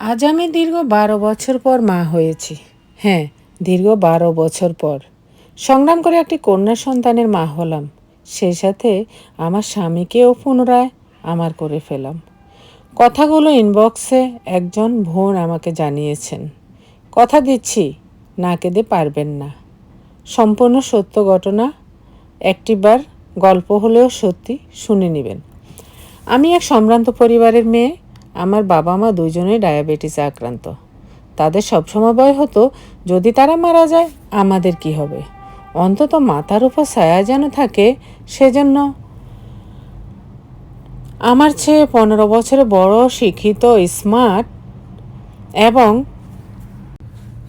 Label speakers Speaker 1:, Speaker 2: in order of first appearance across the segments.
Speaker 1: আজ আমি দীর্ঘ বারো বছর পর মা হয়েছি। হ্যাঁ দীর্ঘ বারো বছর পর। সংগ্রাম করে একটি কন্যা সন্তানের মা হলাম। সেই সাথে আমার স্বামীকেও পুনরায় আমার করে ফেলাম। কথাগুলো ইনবক্সে একজন বোন আমাকে জানিয়েছেন। কথা দিচ্ছি, না কেঁদে পারবেন না। সম্পূর্ণ সত্য ঘটনা, একটিবার গল্প হলেও সত্যি শুনে নেবেন। আমি এক সম্ভ্রান্ত পরিবারের মেয়ে আমার বাবা মা দুজনেই ডায়াবেটিসে আক্রান্ত। তাদের সবসময় ভয় হতো, যদি তারা মারা যায়, আমাদের কি হবে? অন্তত মাথার উপর ছায়া যেন থাকে, সেজন্য আমার চেয়ে পনেরো বছরের বড়, শিক্ষিত, স্মার্ট এবং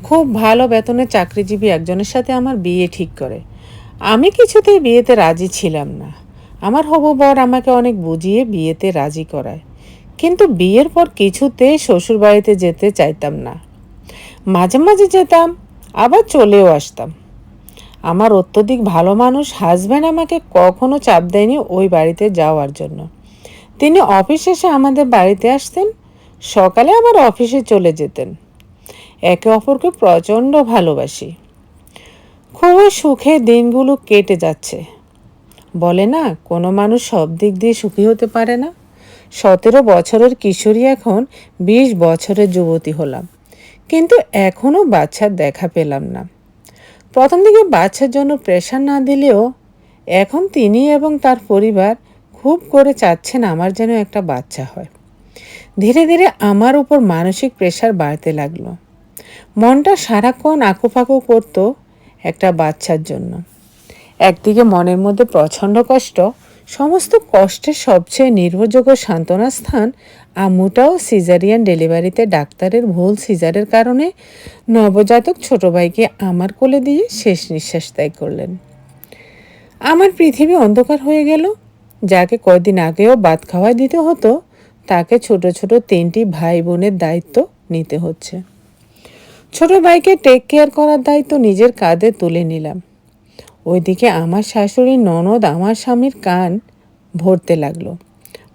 Speaker 1: খুব ভালো বেতনের চাকরিজীবী একজনের সাথে আমার বিয়ে ঠিক করে। আমি কিছুতেই বিয়েতে রাজি ছিলাম না। আমার হবু বর আমাকে অনেক বুঝিয়ে বিয়েতে রাজি করায়। কিন্তু বিয়ের পর কিছুতে শ্বশুর বাড়িতে যেতে চাইতাম না। মাঝে মাঝে যেতাম, আবার চলেও আসতাম। আমার অত্যধিক ভালো মানুষ হাজব্যান্ড আমাকে কখনো চাপ দেয়নি ওই বাড়িতে যাওয়ার জন্য। তিনি অফিস এসে আমাদের বাড়িতে আসতেন, সকালে আবার অফিসে চলে যেতেন। একে অপরকে প্রচণ্ড ভালোবাসি। খুবই সুখে দিনগুলো কেটে যাচ্ছে। বলে না, কোনো মানুষ সব দিক দিয়ে সুখী হতে পারে না। সতেরো বছরের কিশোরী এখন বিশ বছরের যুবতী হলাম। কিন্তু এখনও বাচ্চার দেখা পেলাম না। প্রথম দিকে বাচ্চার জন্য প্রেশার না দিলেও এখন তিনি এবং তার পরিবার খুব করে চাচ্ছেন আমার যেন একটা বাচ্চা হয়। ধীরে ধীরে আমার উপর মানসিক প্রেশার বাড়তে লাগল। মনটা সারাক্ষণ আঁকুপাকু করতো একটা বাচ্চার জন্য। একদিকে মনের মধ্যে প্রচণ্ড কষ্ট সমস্ত কষ্টের সবচেয়ে নির্ভরযোগ্য সান্ত্বনা স্থান আম্মুটাও সিজারিয়ান ডেলিভারিতে ডাক্তারের ভুল সিজারের কারণে নবজাতক ছোট ভাইকে আমার কোলে দিয়ে শেষ নিঃশ্বাস ত্যাগ করলেন। আমার পৃথিবী অন্ধকার হয়ে গেল। যাকে কয়দিন আগেও বাদ খাওয়াই দিতে হতো, তাকে ছোট ছোট তিনটি ভাই বোনের দায়িত্ব নিতে হচ্ছে। ছোট ভাইকে টেক কেয়ার করার দায়িত্ব নিজের কাঁধে তুলে নিলাম। ওইদিকে আমার শাশুড়ি ননদ আমার স্বামীর কান ভরতে লাগল।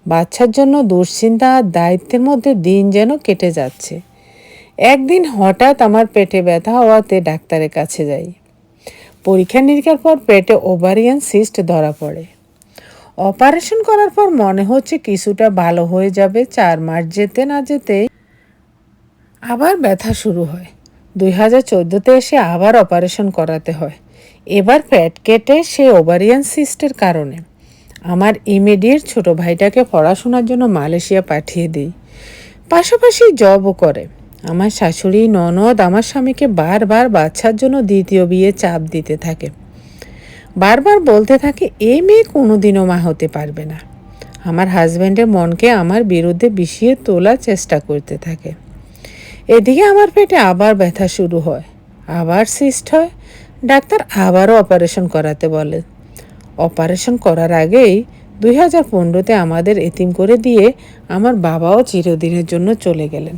Speaker 1: বাচ্চার জন্য দুশ্চিন্তা আর দায়িত্বের মধ্যে দিন যেন কেটে যাচ্ছে। একদিন হঠাৎ আমার পেটে ব্যথা হওয়াতে ডাক্তারের কাছে যাই। পরীক্ষা নিরীক্ষার পর পেটে ওভারিয়ান সিস্ট ধরা পড়ে। অপারেশন করার পর মনে হচ্ছে কিছুটা ভালো হয়ে যাবে, চার মাস যেতে না যেতে আবার ব্যথা শুরু হয়। দুই হাজার চোদ্দোতে এসে আবার অপারেশন করাতে হয়। এবার প্যাট কেটে সে ওভারিয়ান সিস্টের কারণে। আমার ইমিডিয়েট ছোট ভাইটাকে পড়াশোনার জন্য মালয়েশিয়া পাঠিয়ে দিই। পাশাপাশি জবও করে। আমার শাশুড়ি ননদ আমার স্বামীকে বারবার বাচ্চার জন্য দ্বিতীয় বিয়ে চাপ দিতে থাকে। বারবার বলতে থাকে এই মেয়ে কোনোদিনও মা হতে পারবে না। আমার হাজব্যান্ডের মনকে আমার বিরুদ্ধে বিষিয়ে তোলার চেষ্টা করতে থাকে। এদিকে আমার পেটে আবার ব্যথা শুরু হয়। আবার সিস্ট হয়। ডাক্তার আবারও অপারেশন করাতে বলে। অপারেশন করার আগেই দুই হাজার পনেরোতে আমাদের এতিম করে দিয়ে আমার বাবাও চিরদিনের জন্য চলে গেলেন।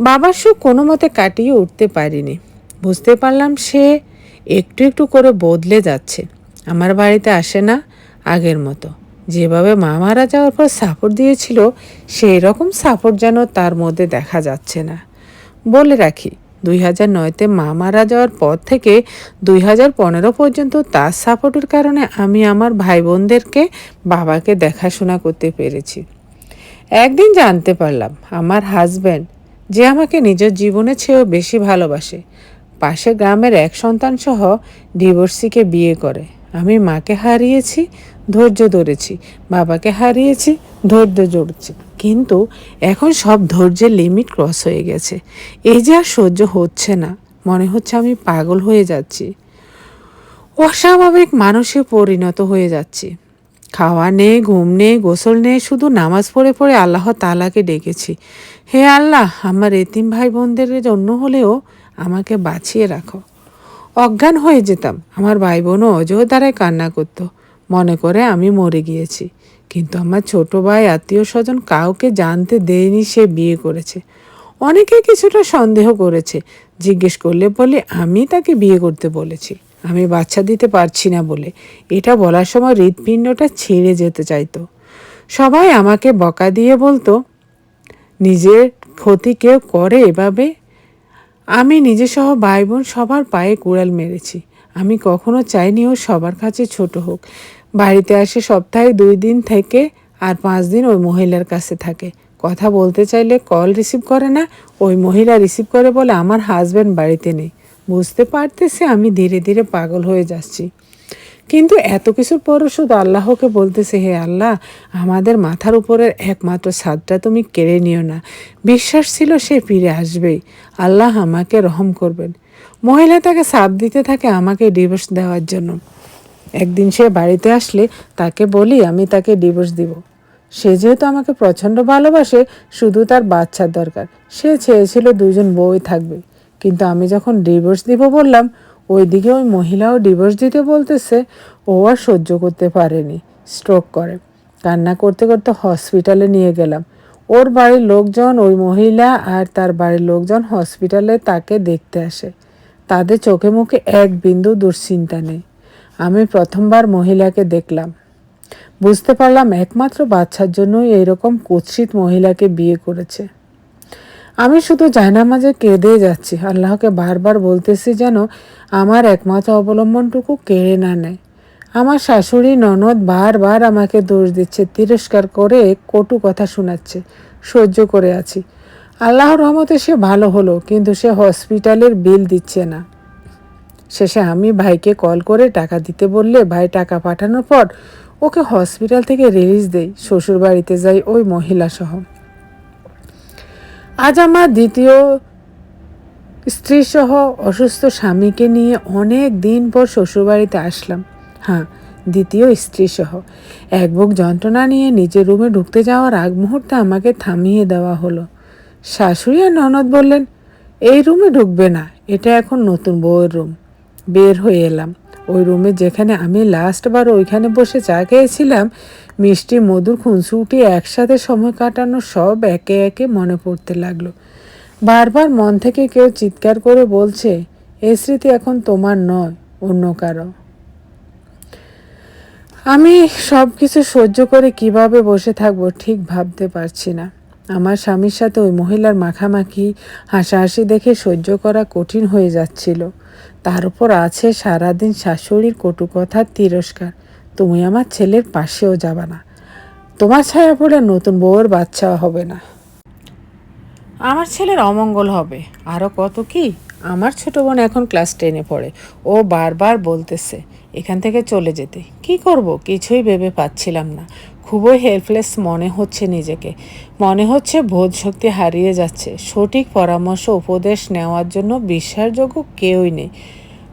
Speaker 1: বাবার সুখ কোনো মতে কাটিয়ে উঠতে পারিনি। বুঝতে পারলাম সে একটু একটু করে বদলে যাচ্ছে। আমার বাড়িতে আসে না আগের মতো। যেভাবে মা মারা যাওয়ার পর সাপোর্ট দিয়েছিল, সেই রকম সাপোর্ট যেন তার মধ্যে দেখা যাচ্ছে না। বলে রাখি দুই হাজার নয়তে মা মারা যাওয়ার পর থেকে দুই হাজার পনেরো পর্যন্ত তার সাপোর্টের কারণে আমি আমার ভাই বোনদেরকে বাবাকে দেখাশোনা করতে পেরেছি। একদিন জানতে পারলাম, আমার হাজব্যান্ড, যে আমাকে নিজের জীবনের চেয়েও বেশি ভালোবাসে, পাশে গ্রামের এক সন্তান সহ ডিভোর্সিকে বিয়ে করে। আমি মাকে হারিয়েছি, ধৈর্য ধরেছি, বাবাকে হারিয়েছি, ধৈর্য জড়ছি। কিন্তু এখন সব ধৈর্যের লিমিট ক্রস হয়ে গেছে। এই যে আর সহ্য হচ্ছে না। মনে হচ্ছে আমি পাগল হয়ে যাচ্ছি। অস্বাভাবিক মানুষে পরিণত হয়ে যাচ্ছি। খাওয়া নেই, ঘুম নেই, গোসল নেই, শুধু নামাজ পড়ে পড়ে আল্লাহ তালাকে ডেকেছি। হে আল্লাহ, আমার এতিম ভাই বোনদের জন্য হলেও আমাকে বাঁচিয়ে রাখো। অজ্ঞান হয়ে যেতাম। আমার ভাই বোনও অজয় দ্বারাই কান্না করতো। মনে করে আমি মরে গিয়েছি। কিন্তু আমার ছোট ভাই আত্মীয় স্বজন কাউকে জানতে দেয়নি সে বিয়ে করেছে। অনেকে কিছুটা সন্দেহ করেছে। জিজ্ঞেস করলে বলে, আমি তাকে বিয়ে করতে বলেছি। আমি বাচ্চা দিতে পারছি না বলে। এটা বলার সময় হৃৎপিণ্ডটা ছিঁড়ে যেতে চাইতো। সবাই আমাকে বকা দিয়ে বলতো, নিজের ক্ষতি কেউ করে এভাবে? আমি নিজে সহ ভাই বোন সবার পায়ে কুড়াল মেরেছি। আমি কখনো চাইনি ও সবার কাছে ছোট হোক। বাড়িতে আসে সপ্তাহে দুই দিন থেকে আর পাঁচ দিন ওই মহিলার কাছে থাকে। কথা বলতে চাইলে কল রিসিভ করে না, ওই মহিলা রিসিভ করে বলে আমার হাজব্যান্ড বাড়িতে নেই। বুঝতে পারতেছে আমি ধীরে ধীরে পাগল হয়ে যাচ্ছি। কিন্তু এত কিছুর পরও শুধু আল্লাহকে বলতেছে, হে আল্লাহ, আমাদের মাথার উপরের একমাত্র ছাদটা তুমি কেড়ে নিও না। বিশ্বাস ছিল সে ফিরে আসবেই। আল্লাহ আমাকে রহম করবেন। মহিলা তাকে সাপ দিতে থাকে আমাকে ডিভোর্স দেওয়ার জন্য। একদিন সে বাড়িতে আসলে তাকে বলি, আমি তাকে ডিভোর্স দিব। সে যেহেতু আমাকে প্রচণ্ড ভালোবাসে, শুধু তার বাচ্চার দরকার। সে চেয়েছিল দুজন বউই থাকবে। কিন্তু আমি যখন ডিভোর্স দিব বললাম, ওইদিকে ওই মহিলাও ডিভোর্স দিতে বলতেছে, ও আর সহ্য করতে পারেনি স্ট্রোক করে। কান্না করতে করতে হসপিটালে নিয়ে গেলাম। ওর বাড়ির লোকজন, ওই মহিলা আর তার বাড়ির লোকজন হসপিটালে তাকে দেখতে আসে। তাদের চোখে মুখে এক বিন্দু দুশ্চিন্তা নেই। আমি প্রথমবার মহিলাকে দেখলাম। বুঝতে পারলাম একমাত্র বাচ্চার জন্যই এরকম কুৎসিত মহিলাকে বিয়ে করেছে। আমি শুধু জায়নামাজে কেঁদে যাচ্ছি, আল্লাহকে বারবার বলতেছি যেন আমার একমাত্র অবলম্বনটুকু কেড়ে না নেয়। আমার শাশুড়ি ননদ বারবার আমাকে দোষ দিচ্ছে, তিরস্কার করে কটু কথা শোনাচ্ছে, সহ্য করে আছি। আল্লাহর রহমতে সে ভালো হলো, কিন্তু সে হসপিটালের বিল দিচ্ছে না। শেষে আমি ভাইকে কল করে টাকা দিতে বললে ভাই টাকা পাঠানোর পর ওকে হসপিটাল থেকে রিলিজ দেই শ্বশুর বাড়িতে যাই ওই মহিলা সহ। আজ আমার দ্বিতীয় স্ত্রী সহ অসুস্থ স্বামীকে নিয়ে অনেক দিন পর শ্বশুরবাড়িতে আসলাম। হ্যাঁ দ্বিতীয় স্ত্রী সহ। এক বুক যন্ত্রণা নিয়ে নিজের রুমে ঢুকতে যাওয়ার আগ মুহূর্তে আমাকে থামিয়ে দেওয়া হলো। শাশুড়ি আর ননদ বললেন, এই রুমে ঢুকবে না, এটা এখন নতুন বউয়ের রুম। বের হয়ে এলাম। ওই রুমে যেখানে আমি লাস্টবার ওইখানে বসে চা খেয়েছিলাম, মিষ্টি মধুর খুনসুটি একসাথে সময় কাটানো সব একে একে মনে পড়তে লাগল। বারবার মন থেকে কেউ চিৎকার করে বলছে এই স্মৃতি এখন তোমার নয়, অন্য কারও। আমি সব কিছু সহ্য করে কীভাবে বসে থাকব ঠিক ভাবতে পারছি না। আমার স্বামীর সাথে ওই মহিলার মাখামাখি, হাসাহাসি দেখে সহ্য করা কঠিন হয়ে যাচ্ছিল। তার উপর আছে সারাদিন শাশুড়ির কটু কথার তিরস্কার। তুমি আমার ছেলের পাশেও যাবা না। তোমার ছায়া পড়ে নতুন বউয়ের বাচ্চা হবে না। আমার ছেলের অমঙ্গল হবে। আরও কত কি? আমার ছোট বোন এখন ক্লাস টেনে পড়ে। ও বারবার বলতেছে, এখান থেকে চলে যেতে। কি করব? কিছুই ভেবে পাচ্ছিলাম না। খুবই হেল্পলেস মনে হচ্ছে নিজেকে। মনে হচ্ছে বোধ শক্তি হারিয়ে যাচ্ছে। সঠিক পরামর্শ, উপদেশ নেওয়ার জন্য বিশ্বাসযোগ্য কেউই নেই।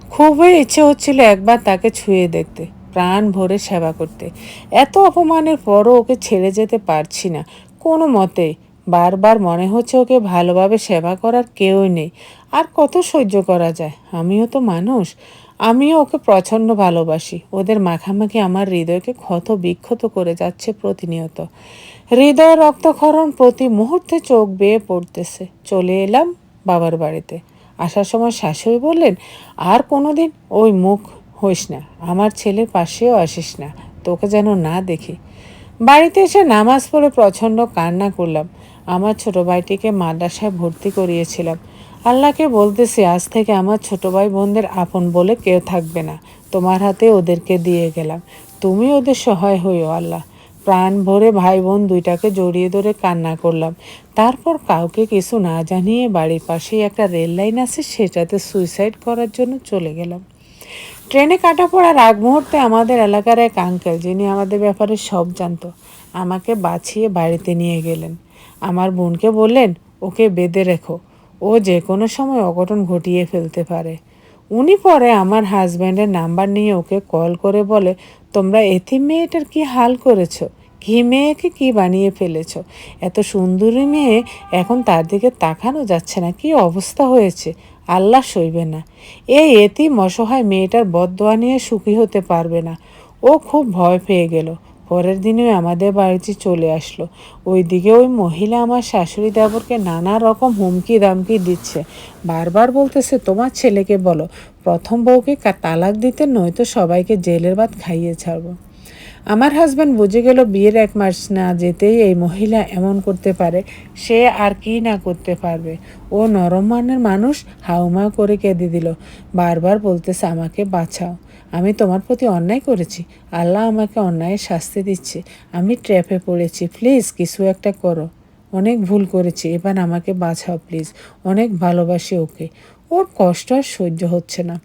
Speaker 1: খুবই ইচ্ছে হচ্ছিল একবার তাকে ছুঁয়ে দেখতে, প্রাণ ভরে সেবা করতে। এত অপমানের পরও ওকে ছেড়ে যেতে পারছি না। কোনো মতেই বারবার মনে হচ্ছে ওকে ভালোভাবে সেবা করার কেউই নেই। আর কত সহ্য করা যায়? আমিও তো মানুষ। আমিও ওকে প্রচণ্ড ভালোবাসি। ওদের মাখামাখি আমার হৃদয়কে ক্ষত বিক্ষত করে যাচ্ছে প্রতিনিয়ত। হৃদয় রক্তক্ষরণ প্রতি মুহূর্তে চোখ বেয়ে পড়তেছে। চলে এলাম বাবার বাড়িতে। আসার সময় শাশুড়ি বললেন, আর কোনোদিন ওই মুখ হইস না। আমার ছেলের পাশেও আসিস না। তোকে যেন না দেখি। বাড়িতে এসে নামাজ পড়ে প্রচণ্ড কান্না করলাম। আমার ছোট ভাইটিকে মাদ্রাসায় ভর্তি করিয়েছিলাম। আল্লাহকে বলতেছি, আজ থেকে আমার ছোট ভাই বোনদের আপন বলে কেউ থাকবে না। তোমার হাতে ওদেরকে দিয়ে গেলাম। তুমি ওদের সহায় হইও, আল্লাহ। প্রাণ ভরে ভাই বোন দুইটাকে জড়িয়ে ধরে কান্না করলাম। তারপর কাউকে কিছু না জানিয়ে বাড়ির পাশেই একটা রেল লাইন আছে, সেটাতে সুইসাইড করার জন্য চলে গেলাম। ট্রেনে কাটা পড়ার আগ মুহূর্তে আমাদের এলাকার এক আঙ্কেল, যিনি আমাদের ব্যাপারে সব জানতো, আমাকে বাছিয়ে বাড়িতে নিয়ে গেলেন। আমার বোনকে বললেন, ওকে বেঁধে রেখো। ও যে কোনো সময় অঘটন ঘটিয়ে ফেলতে পারে। উনি পরে আমার হাজব্যান্ডের নাম্বার নিয়ে ওকে কল করে বলে, তোমরা এতিম মেয়েটার কি হাল করেছ? কি মেয়েকে কি বানিয়ে ফেলেছ? এত সুন্দরী মেয়ে এখন তার দিকে তাকানো যাচ্ছে না, কি অবস্থা হয়েছে? আল্লাহ সইবে না। এই এতিম অসহায় মেয়েটার বদদোয়া নিয়ে সুখী হতে পারবে না। ও খুব ভয় পেয়ে গেল। পরের দিনে আমাদের বাড়িতে চলে আসলো। ওইদিকে ওই মহিলা আমার শাশুড়ি দেবরকে নানা রকম হুমকি দামকি দিচ্ছে। বারবার বলতেছে, তোমার ছেলেকে বলো, প্রথম বউকে তালাক দিতে নয়তো সবাইকে জেলের ভাত খাইয়ে ছাড়বো। আমার হাজব্যান্ড বুঝে গেল, বিয়ের এক মাস না যেতেই এই মহিলা এমন করতে পারে, সে আর কি না করতে পারবে। ও নরম মানের মানুষ হাউমা করে কেঁদে দিল। বারবার বলতেছে, আমাকে বাঁচাও। আমি তোমার প্রতি অন্যায় করেছি। আল্লাহ আমাকে অন্যায়ের শাস্তি দিচ্ছে। আমি ট্র্যাপে পড়েছি। প্লিজ, কিছু একটা করো। অনেক ভুল করেছি। এবার আমাকে বাঁচাও, প্লিজ। অনেক ভালোবাসি ওকে। ওর কষ্ট আর সহ্য হচ্ছে না।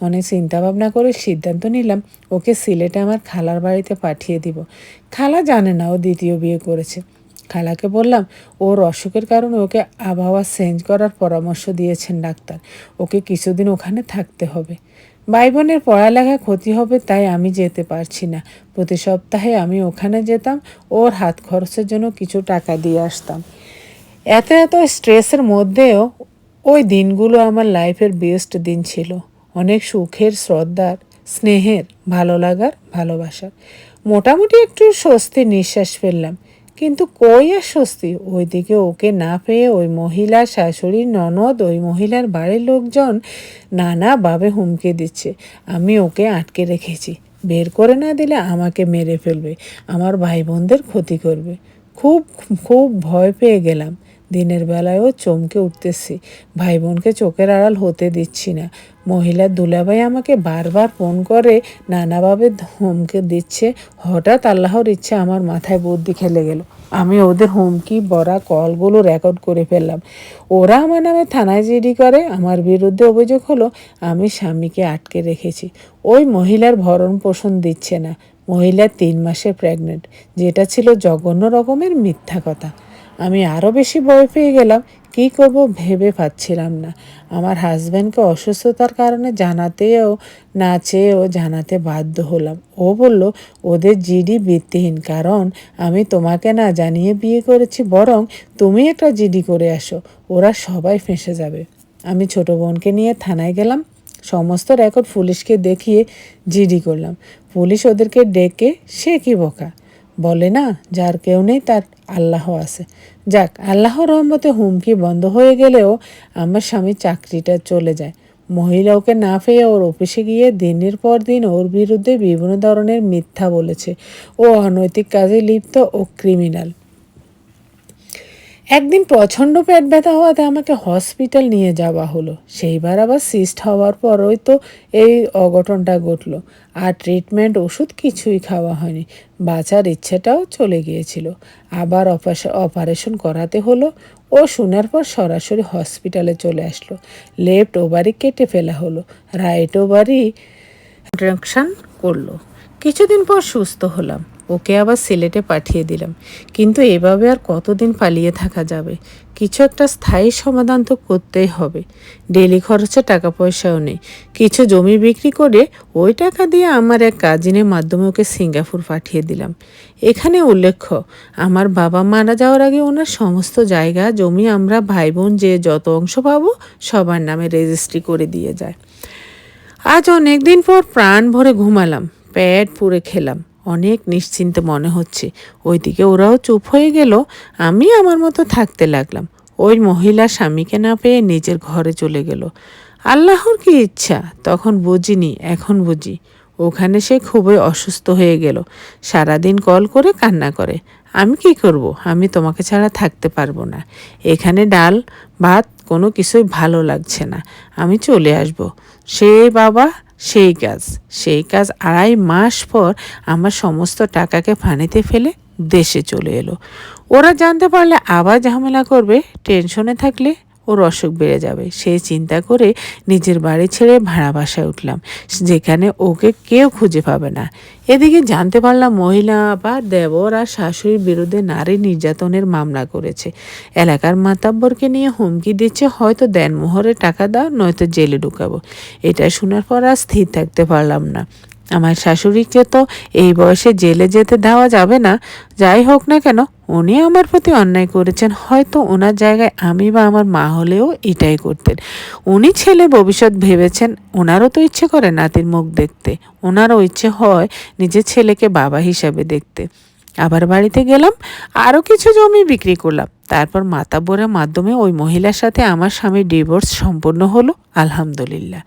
Speaker 1: অনেক চিন্তা ভাবনা করে সিদ্ধান্ত নিলাম, ওকে সিলেটে আমার খালার বাড়িতে পাঠিয়ে দিব। খালা জানে না ও দ্বিতীয় বিয়ে করেছে। খালাকে বললাম, ওর অসুখের কারণে ওকে আবহাওয়া চেঞ্জ করার পরামর্শ দিয়েছেন ডাক্তার। ওকে কিছুদিন ওখানে থাকতে হবে। ভাই বোনের পড়ালেখা ক্ষতি হবে তাই আমি যেতে পারছি না। প্রতি সপ্তাহে আমি ওখানে যেতাম, ওর হাত খরচের জন্য কিছু টাকা দিয়ে আসতাম। এত এত স্ট্রেসের মধ্যেও ওই দিনগুলো আমার লাইফের বেস্ট দিন ছিল। অনেক সুখের, শ্রদ্ধার, স্নেহের, ভালো লাগার, ভালোবাসার। মোটামুটি একটু স্বস্তি নিঃশ্বাস ফেললাম। কিন্তু কই আর স্বস্তি? ওইদিকে ওকে না পেয়ে ওই মহিলা শাশুড়ি ননদ, ওই মহিলার বাড়ির লোকজন নানাভাবে হুমকি দিচ্ছে। আমি ওকে আটকে রেখেছি। বের করে না দিলে আমাকে মেরে ফেলবে। আমার ভাই বোনদের ক্ষতি করবে। খুব খুব ভয় পেয়ে গেলাম। দিনের বেলায়ও চমকে উঠতেছি। ভাই বোনকে চোখের আড়াল হতে দিচ্ছি না। মহিলার দুলাভাই আমাকে বারবার ফোন করে, নানাভাবে হুমকে দিচ্ছে। হঠাৎ আল্লাহর ইচ্ছে আমার মাথায় বুদ্ধি খেলে গেল। আমি ওদের হুমকি বড়া কলগুলো রেকর্ড করে ফেললাম। ওরা আমার নামে থানায় জিডি করে, আমার বিরুদ্ধে অভিযোগ হলো আমি স্বামীকে আটকে রেখেছি। ওই মহিলার ভরণ পোষণ দিচ্ছে না। মহিলা তিন মাসে প্রেগনেন্ট, যেটা ছিল জঘন্য রকমের মিথ্যা কথা। আমি আরও বেশি ভয় পেয়ে গেলাম, কী করব ভেবে পাচ্ছিলাম না। আমার হাজব্যান্ডকে অসুস্থতার কারণে জানাতেও, না চেয়েও জানাতে বাধ্য হলাম। ও বলল, ওদের জিডি বৃত্তিহীন কারণ আমি তোমাকে না জানিয়ে বিয়ে করেছি, বরং তুমি একটা জিডি করে আসো, ওরা সবাই ফেঁসে যাবে। আমি ছোট বোনকে নিয়ে থানায় গেলাম, সমস্ত রেকর্ড পুলিশকে দেখিয়ে জিডি করলাম। পুলিশ ওদেরকে ডেকে, সে কি বোকা? বলে, না, যার কেউ নেই, তার আল্লাহ আছে। যাক, আল্লাহর রহমতে হুমকি বন্ধ হয়ে গেলেও আমার স্বামী চাকরিটা চলে যায়। মহিলা ওকে না পেয়ে ওর অফিসে গিয়ে দিনের পর দিন ওর বিরুদ্ধে বিভিন্ন ধরনের মিথ্যা বলেছে। ও অনৈতিক কাজে লিপ্ত ও ক্রিমিনাল। একদিন প্রচণ্ড পেট ব্যথা হওয়াতে আমাকে হসপিটাল নিয়ে যাওয়া হলো। সেইবার আবার সিস্ট হওয়ার পরই তো এই অঘটনটা ঘটলো। আর ট্রিটমেন্ট, ওষুধ কিছুই খাওয়া হয়নি। বাঁচার ইচ্ছেটাও চলে গিয়েছিল। আবার অপারেশন করাতে হলো। ও শোনার পর সরাসরি হসপিটালে চলে আসলো। লেফট ওভারি কেটে ফেলা হলো। রাইট ওভারি ইন্ট্রাকশন করল। কিছুদিন পর সুস্থ হলাম। ওকে আবার সিলেটে পাঠিয়ে দিলাম। কিন্তু এভাবে আর কতদিন পালিয়ে থাকা যাবে? কিছু একটা স্থায়ী সমাধান তো করতেই হবে। ডেলি খরচে টাকা পয়সাও নেই। কিছু জমি বিক্রি করে ওই টাকা দিয়ে আমার এক কাজিনের মাধ্যমে ওকে সিঙ্গাপুর পাঠিয়ে দিলাম। এখানে উল্লেখ্য, আমার বাবা মারা যাওয়ার আগে ওনার সমস্ত জায়গা, জমি আমরা ভাই বোন যে যত অংশ পাবো সবার নামে রেজিস্ট্রি করে দিয়ে যায়। আজ অনেক দিন পর প্রাণ ভরে ঘুমালাম, পেট পুরে খেলাম। অনেক নিশ্চিন্তে মনে হচ্ছে। ওইদিকে ওরাও চুপ হয়ে গেল, আমি আমার মতো থাকতে লাগলাম। ওই মহিলা স্বামীকে না পেয়ে নিজের ঘরে চলে গেল। আল্লাহর কি ইচ্ছা? তখন বুঝিনি, এখন বুঝি। ওখানে সে খুবই অসুস্থ হয়ে গেল। সারাদিন কল করে কান্না করে। আমি কি করব? আমি তোমাকে ছাড়া থাকতে পারব না। এখানে ডাল, ভাত কোনো কিছুই ভালো লাগছে না। আমি চলে আসব। সে বাবা সেই কাজ সেই কাজ আড়াই মাস পর আমার সমস্ত টাকাকে ফানিতে ফেলে দেশে চলে এলো। ওরা জানতে পারলে আবার ঝামেলা করবে, টেনশনে থাকলে ওর অসুখ বেড়ে যাবে। সেই চিন্তা করে নিজের বাড়ি ছেড়ে ভাড়া বাসায় উঠলাম, যেখানে ওকে কেউ খুঁজে পাবে না। এদিকে জানতে পারলাম মহিলা বা দেবর আর শাশুড়ির বিরুদ্ধে নারী নির্যাতনের মামলা করেছে। এলাকার মাতাব্বরকে নিয়ে হুমকি দিচ্ছে, হয়তো দেনমোহরে টাকা দাও, নয়তো জেলে ঢুকাবো। এটা শোনার পর আর স্থির থাকতে পারলাম না। আমার শাশুড়িকে তো এই বয়সে জেলে যেতে দেওয়া যাবে না, যাই হোক না কেন উনি আমার প্রতি অন্যায় করেছেন, হয়তো ওনার জায়গায় আমি বা আমার মা হলেও এটাই করতেন। উনি ছেলে ভবিষ্যৎ ভেবেছেন ওনারও তো ইচ্ছে করে নাতির মুখ দেখতে। ওনারও ইচ্ছে হয় নিজের ছেলেকে বাবা হিসাবে দেখতে। আবার বাড়িতে গেলাম, আরও কিছু জমি বিক্রি করলাম। তারপর মাতাব্বরের মাধ্যমে ওই মহিলার সাথে আমার স্বামীর ডিভোর্স সম্পূর্ণ হলো, আলহামদুলিল্লাহ।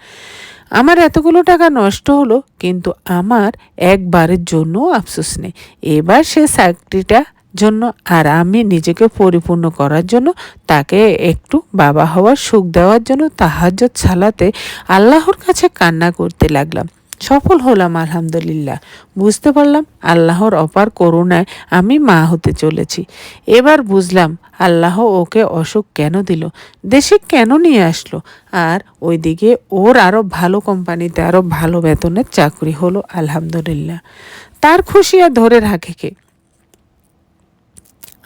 Speaker 1: আমার এতগুলো টাকা নষ্ট হলো, কিন্তু আমার একবারের জন্য আফসোস নেই। এবার সে চাকরিটা জন্য আর আমি নিজেকে পরিপূর্ণ করার জন্য তাকে একটু বাবা হওয়ার সুখ দেওয়ার জন্য তাহাজ্জত ছালাতে আল্লাহর কাছে কান্না করতে লাগলাম। সফল হলাম, আলহামদুলিল্লাহ। বুঝতে পারলাম আল্লাহর অপার করুণায় আমি মা হতে চলেছি। এবার বুঝলাম আল্লাহ ওকে অসুখ কেন দিল, দেশে কেন নিয়ে আসলো? আর ওইদিকে ওর আরও ভালো কোম্পানিতে আরও ভালো বেতনের চাকরি হলো, আলহামদুলিল্লাহ। তার খুশি আর ধরে রাখে কে?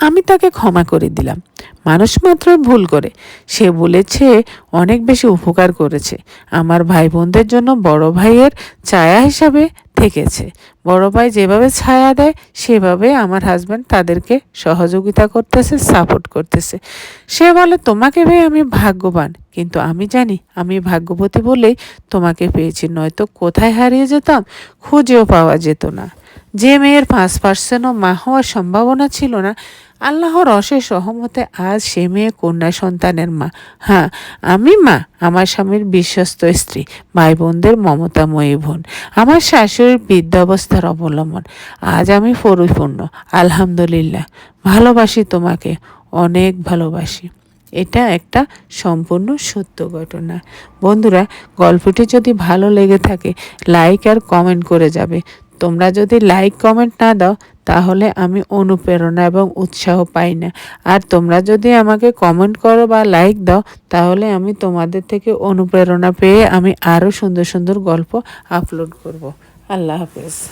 Speaker 1: আমি তাকে ক্ষমা করে দিলাম। মানুষ মাত্রই ভুল করে। সে বলেছে, অনেক বেশি উপকার করেছে। আমার ভাই বোনদের জন্য বড় ভাইয়ের ছায়া হিসাবে থেকেছে। বড় ভাই যেভাবে ছায়া দেয়, সেভাবে আমার হাজব্যান্ড তাদেরকে সহযোগিতা করতেছে সাপোর্ট করতেছে। সে বলে, তোমাকে ভাই আমি ভাগ্যবান। কিন্তু আমি জানি, আমি ভাগ্যবতী বলেই তোমাকে পেয়েছি। নয়তো কোথায় হারিয়ে যেতাম, খুঁজেও পাওয়া যেত না। যে মেয়ের পাঁচ পার্সেন্টও মা হওয়ার সম্ভাবনা ছিল না আল্লাহর অশেষ সহমতে আজ সে মেয়ে কন্যা সন্তানের মা। হ্যাঁ আমি মা, আমার স্বামীর বিশ্বস্ত স্ত্রী, ভাই বোনদের মমতাময়ী বোন, আমার শাশুড়ির বৃদ্ধাবস্থার অবলম্বন। আজ আমি পরিপূর্ণ, আলহামদুলিল্লাহ, ভালোবাসি তোমাকে, অনেক ভালোবাসি। এটা একটা সম্পূর্ণ সত্য ঘটনা। বন্ধুরা, গল্পটি যদি ভালো লেগে থাকে, লাইক আর কমেন্ট করে যাবে। তোমরা যদি লাইক, কমেন্ট না দাও তাহলে আমি অনুপ্রেরণা এবং উৎসাহ পাই না। আর তোমরা যদি আমাকে কমেন্ট করো বা লাইক দাও, তাহলে আমি তোমাদের থেকে অনুপ্রেরণা পেয়ে আমি আরও সুন্দর সুন্দর গল্প আপলোড করব। আল্লাহ হাফেজ।